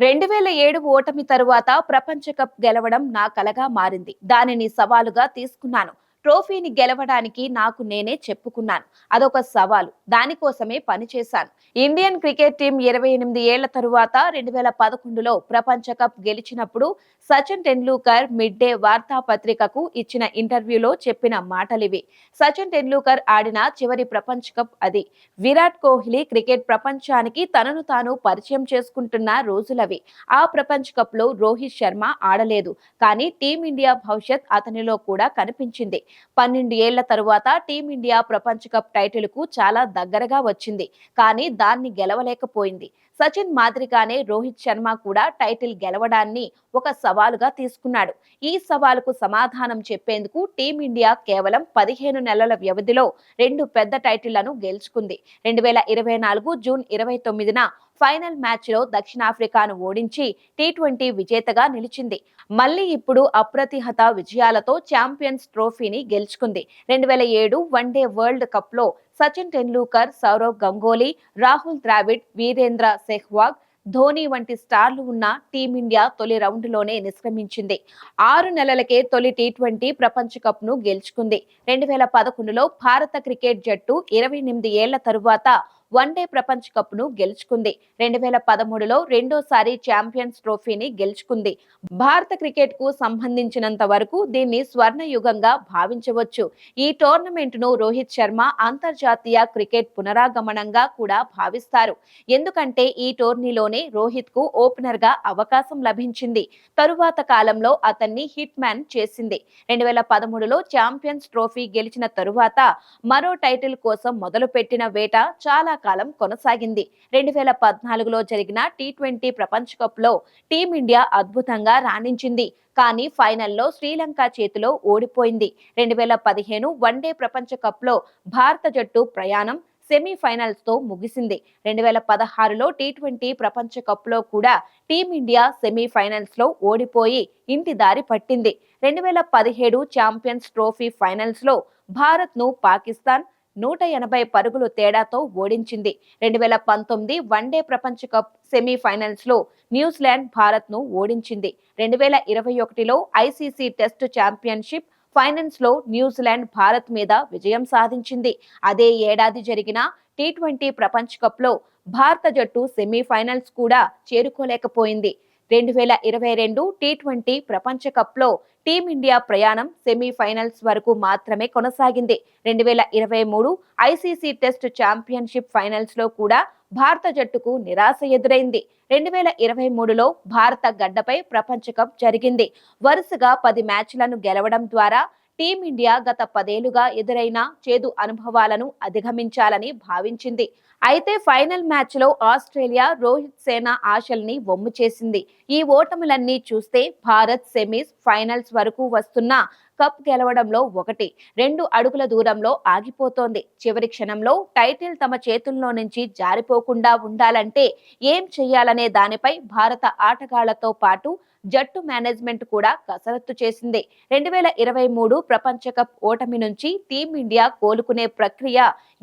రెండు వేల ఏడు ఓటమి తరువాత ప్రపంచ కప్ గెలవడం నా కలగా మారింది. దానిని సవాలుగా తీసుకున్నాను. ట్రోఫీని గెలవడానికి నాకు నేనే చెప్పుకున్నాను. అదొక సవాలు. దానికోసమే పనిచేశాను ఇండియన్ క్రికెట్ టీం ఇరవై ఎనిమిది ఏళ్ళ తరువాత రెండు వేల పదకొండులో ప్రపంచ కప్ గెలిచినప్పుడు సచిన్ టెండూల్కర్ మిడ్ డే వార్తాపత్రికకు ఇచ్చిన ఇంటర్వ్యూలో చెప్పిన మాటలివి. సచిన్ టెండూల్కర్ ఆడిన చివరి ప్రపంచ కప్ అది. విరాట్ కోహ్లీ క్రికెట్ ప్రపంచానికి తనను తాను పరిచయం చేసుకుంటున్న రోజులవి. ఆ ప్రపంచ కప్లో రోహిత్ శర్మ ఆడలేదు. కానీ టీమిండియా భవిష్యత్ అతనిలో కూడా కనిపించింది. పన్నెండు ఏళ్ళ తరువాత టీమిండియా ప్రపంచ కప్ టైటిల్కు చాలా దగ్గరగా వచ్చింది. కానీ దాన్ని గెలవలేకపోయింది. సచిన్ మాదిరిగానే రోహిత్ శర్మ కూడా టైటిల్ గెలవడాన్ని ఒక సవాలుగా తీసుకున్నాడు. ఈ సవాలుకు సమాధానం చెప్పేందుకు టీమిండియా కేవలం పదిహేను నెలల వ్యవధిలో రెండు పెద్ద టైటిళ్ళను గెలుచుకుంది. రెండు వేల ఇరవై నాలుగు జూన్ ఇరవై తొమ్మిదిన ఫైనల్ మ్యాచ్లో దక్షిణాఫ్రికాను ఓడించి టీ ట్వంటీ విజేతగా నిలిచింది. మళ్ళీ ఇప్పుడు అప్రతిహత విజయాలతో ఛాంపియన్స్ ట్రోఫీని గెలుచుకుంది. రెండు వేల ఏడు వన్డే వరల్డ్ కప్లో సచిన్ టెండూల్కర్ సౌరవ్ గంగోలీ రాహుల్ ద్రావిడ్ వీరేంద్ర సెహ్వాగ్ ధోని వంటి స్టార్లు ఉన్న టీమిండియా తొలి రౌండ్లోనే నిష్క్రమించింది. ఆరు నెలలకే తొలి టీ ట్వంటీ ప్రపంచ కప్ను గెలుచుకుంది. రెండు వేల పదకొండులో భారత క్రికెట్ జట్టు ఇరవై ఎనిమిది ఏళ్ళ తరువాత వన్డే ప్రపంచ కప్ను గెలుచుకుంది. రెండు వేల పదమూడులో రెండోసారి ఛాంపియన్స్ ట్రోఫీని గెలుచుకుంది. భారత క్రికెట్కు సంబంధించినంత వరకు దీన్ని స్వర్ణయుగంగా భావించవచ్చు. ఈ టోర్నమెంట్ను రోహిత్ శర్మ అంతర్జాతీయ క్రికెట్ పునరాగమనంగా కూడా భావిస్తారు. ఎందుకంటే ఈ టోర్నీలోనే రోహిత్కు ఓపెనర్గా అవకాశం లభించింది. తరువాత కాలంలో అతన్ని హిట్ మ్యాన్ చేసింది. రెండు వేల పదమూడులో ఛాంపియన్స్ ట్రోఫీ గెలిచిన తరువాత మరో టైటిల్ కోసం మొదలుపెట్టిన వేట చాలా కాలం కొనసాగింది. రెండు వేల పద్నాలుగులో జరిగిన టీ ట్వంటీ ప్రపంచ కప్లో టీమిండియా అద్భుతంగా రాణించింది. కానీ ఫైనల్లో శ్రీలంక చేతిలో ఓడిపోయింది. రెండు వేల పదిహేను వన్డే ప్రపంచ కప్లో భారత జట్టు ప్రయాణం సెమీఫైనల్స్తో ముగిసింది. రెండు వేల పదహారులో టీ ట్వంటీ ప్రపంచ కప్లో కూడా టీమిండియా సెమీఫైనల్స్లో ఓడిపోయి ఇంటి దారి పట్టింది. రెండు వేల పదిహేడు ఛాంపియన్స్ ట్రోఫీ ఫైనల్స్లో భారత్ను పాకిస్తాన్ నూట ఎనభై పరుగులు తేడాతో ఓడించింది. రెండు వేల పంతొమ్మిది వన్డే ప్రపంచ కప్ సెమీఫైనల్స్లో న్యూజిలాండ్ భారత్ను ఓడించింది. రెండు వేల ఇరవై ఒకటిలో ఐసీసీ టెస్ట్ ఛాంపియన్షిప్ ఫైనల్స్లో న్యూజిలాండ్ భారత్ మీద విజయం సాధించింది. అదే ఏడాది జరిగిన టీ ట్వంటీ ప్రపంచ కప్లో భారత జట్టు సెమీఫైనల్స్ కూడా చేరుకోలేకపోయింది. రెండు వేల ఇరవై రెండు టీ ట్వంటీ ప్రపంచ టీమిండియా ప్రయాణం సెమీఫైనల్స్ వరకు మాత్రమే కొనసాగింది. రెండు వేల ఇరవై మూడు ఐసీసీ టెస్ట్ ఛాంపియన్షిప్ ఫైనల్స్లో కూడా భారత జట్టుకు నిరాశ ఎదురైంది. రెండు వేల ఇరవై మూడులో భారత గడ్డపై ప్రపంచ కప్ జరిగింది. వరుసగా పది మ్యాచ్లను గెలవడం ద్వారా టీమిండియా గత పదేలుగా ఎదురైన చేదు అనుభవాలను అధిగమించాలని భావించింది. అయితే ఫైనల్ మ్యాచ్లో ఆస్ట్రేలియా రోహిత్ సేన ఆశల్ని వమ్ము చేసింది. ఈ ఓటములన్నీ చూస్తే భారత్ సెమీస్ ఫైనల్స్ వరకు వస్తున్న కప్ గెలవడంలో ఒకటి. రెండు అడుగుల దూరంలో ఆగిపోతోంది. చివరి క్షణంలో టైటిల్ తమ చేతుల్లో నుంచి జారిపోకుండా ఉండాలంటే ఏం చెయ్యాలనే దానిపై భారత ఆటగాళ్ళతో పాటు జట్టు మేనేజ్మెంట్ కూడా కసరత్తు చేసింది. రెండు వేల ఇరవై మూడు ప్రపంచ కప్ ఓటమి నుంచి టీమిండియా కోలుకునే ప్రక్రియ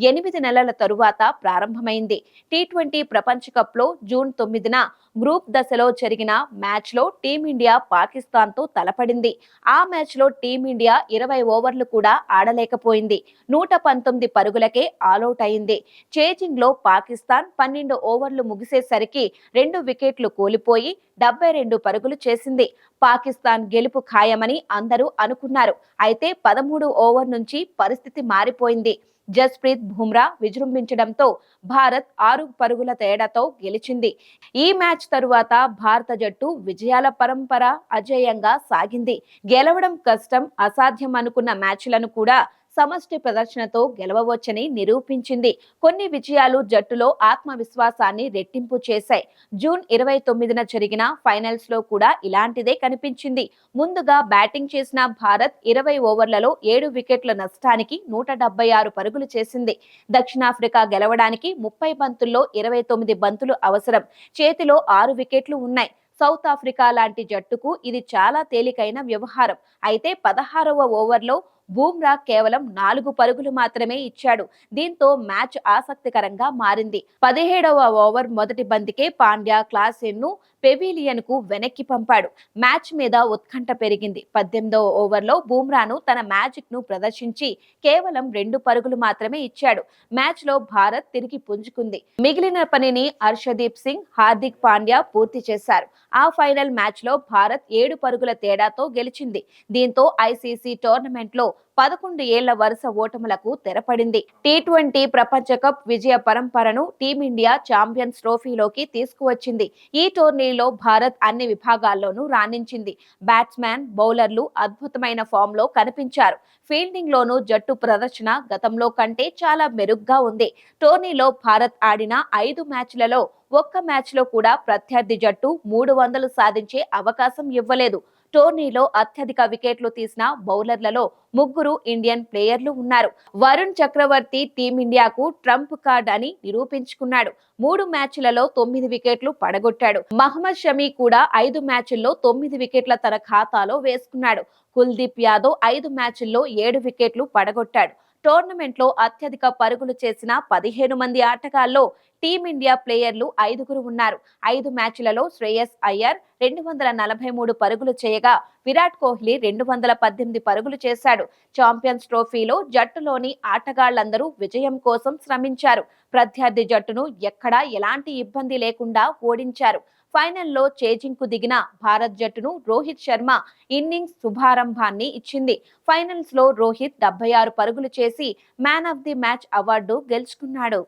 ఎనిమిది నెలల తరువాత ప్రారంభమైంది. టీ ట్వంటీ ప్రపంచ కప్లో జూన్ తొమ్మిదిన గ్రూప్ దశలో జరిగిన మ్యాచ్లో టీమిండియా పాకిస్తాన్తో తలపడింది. ఆ మ్యాచ్లో టీమిండియా ఇరవై ఓవర్లు కూడా ఆడలేకపోయింది. నూట పంతొమ్మిది పరుగులకే ఆలౌట్ అయింది చేజింగ్లో పాకిస్తాన్ పన్నెండు ఓవర్లు ముగిసేసరికి రెండు వికెట్లు కోల్పోయి డెబ్బై రెండు పరుగులు చేసింది. పాకిస్తాన్ గెలుపు ఖాయమని అందరూ అనుకున్నారు. అయితే పదమూడు ఓవర్ నుంచి పరిస్థితి మారిపోయింది. జస్ప్రీత్ బుమ్రా విజృంభించడంతో భారత్ ఆరు పరుగుల తేడాతో గెలిచింది. ఈ మ్యాచ్ తరువాత భారత జట్టు విజయాల పరంపర అజేయంగా సాగింది. గెలవడం కష్టం అసాధ్యం అనుకున్న మ్యాచ్లను కూడా సమష్టి ప్రదర్శనతో గెలవవచ్చని నిరూపించింది. కొన్ని విజయాలు జట్టులో ఆత్మవిశ్వాసాన్ని రెట్టింపు చేశాయి. జూన్ ఇరవై తొమ్మిదిన జరిగిన ఫైనల్స్లో కూడా ఇలాంటిదే కనిపించింది. ముందుగా బ్యాటింగ్ చేసిన భారత్ ఇరవై ఓవర్లలో ఏడు వికెట్ల నష్టానికి నూట డెబ్బై ఆరు పరుగులు చేసింది. దక్షిణాఫ్రికా గెలవడానికి ముప్పై బంతుల్లో ఇరవై తొమ్మిది బంతులు అవసరం. చేతిలో ఆరు వికెట్లు ఉన్నాయి. సౌత్ ఆఫ్రికా లాంటి జట్టుకు ఇది చాలా తేలికైన వ్యవహారం. అయితే పదహారవ ఓవర్లో బూమ్రా కేవలం నాలుగు పరుగులు మాత్రమే ఇచ్చాడు. దీంతో మ్యాచ్ ఆసక్తికరంగా మారింది. పదిహేడవ ఓవర్ మొదటి బంతికే పాండ్యా క్లాసెన్ను పెవిలియన్కు వెనక్కి పంపాడు. మ్యాచ్ మీద ఉత్కంఠ పెరిగింది. పద్దెనిమిదవ ఓవర్లో బూమ్రాను తన మ్యాజిక్ను ప్రదర్శించి కేవలం రెండు పరుగులు మాత్రమే ఇచ్చాడు. మ్యాచ్లో భారత్ తిరిగి పుంజుకుంది. మిగిలిన పనిని హర్షదీప్ సింగ్ హార్దిక్ పాండ్యా పూర్తి చేశారు. ఆ ఫైనల్ మ్యాచ్లో భారత్ ఏడు పరుగుల తేడాతో గెలిచింది. దీంతో ఐసీసీ టోర్నమెంట్లో పదకొండు ఏళ్ళ వరుస ఓటములకు తెరపడింది. టీ ట్వంటీ ప్రపంచ కప్ విజయ పరంపరను టీమిండియా ఛాంపియన్స్ ట్రోఫీలోకి తీసుకువచ్చింది. ఈ టోర్నీలో భారత్ అన్ని విభాగాల్లోనూ రాణించింది. బ్యాట్స్మెన్ బౌలర్లు అద్భుతమైన ఫామ్లో కనిపించారు. ఫీల్డింగ్ లోనూ జట్టు ప్రదర్శన గతంలో కంటే చాలా మెరుగ్గా ఉంది. టోర్నీలో భారత్ ఆడిన ఐదు మ్యాచ్లలో ఒక్క మ్యాచ్లో కూడా ప్రత్యర్థి జట్టు మూడు వందలు సాధించే అవకాశం ఇవ్వలేదు. టోర్నీలో అత్యధిక వికెట్లు తీసిన బౌలర్లలో ముగ్గురు ఇండియన్ ప్లేయర్లు ఉన్నారు. వరుణ్ చక్రవర్తి టీమిండియాకు ట్రంప్ కార్డ్ అని నిరూపించుకున్నాడు. మూడు మ్యాచ్లలో తొమ్మిది వికెట్లు పడగొట్టాడు. మహమ్మద్ షమీ కూడా ఐదు మ్యాచ్ల్లో తొమ్మిది వికెట్ల తన ఖాతాలో వేసుకున్నాడు. కుల్దీప్ యాదవ్ ఐదు మ్యాచ్ల్లో ఏడు వికెట్లు పడగొట్టాడు. టోర్నమెంట్లో అత్యధిక పరుగులు చేసిన పదిహేను మంది ఆటగాల్లో టీమిండియా ప్లేయర్లు ఐదుగురు ఉన్నారు. ఐదు మ్యాచ్లలో శ్రేయస్ అయ్యర్ రెండు వందల నలభై మూడు పరుగులు చేయగా విరాట్ కోహ్లీ రెండు వందల పద్దెనిమిది పరుగులు చేశాడు. ఛాంపియన్స్ ట్రోఫీలో జట్టులోని ఆటగాళ్ళందరూ విజయం కోసం శ్రమించారు. ప్రత్యర్థి జట్టును ఎక్కడా ఎలాంటి ఇబ్బంది లేకుండా ఓడించారు. ఫైనల్లో చేజింగ్కు దిగిన భారత్ జట్టును రోహిత్ శర్మ ఇన్నింగ్స్ శుభారంభాన్ని ఇచ్చింది. ఫైనల్స్లో రోహిత్ డెబ్బై ఆరు పరుగులు చేసి man of the match award గెలుచుకున్నాడు.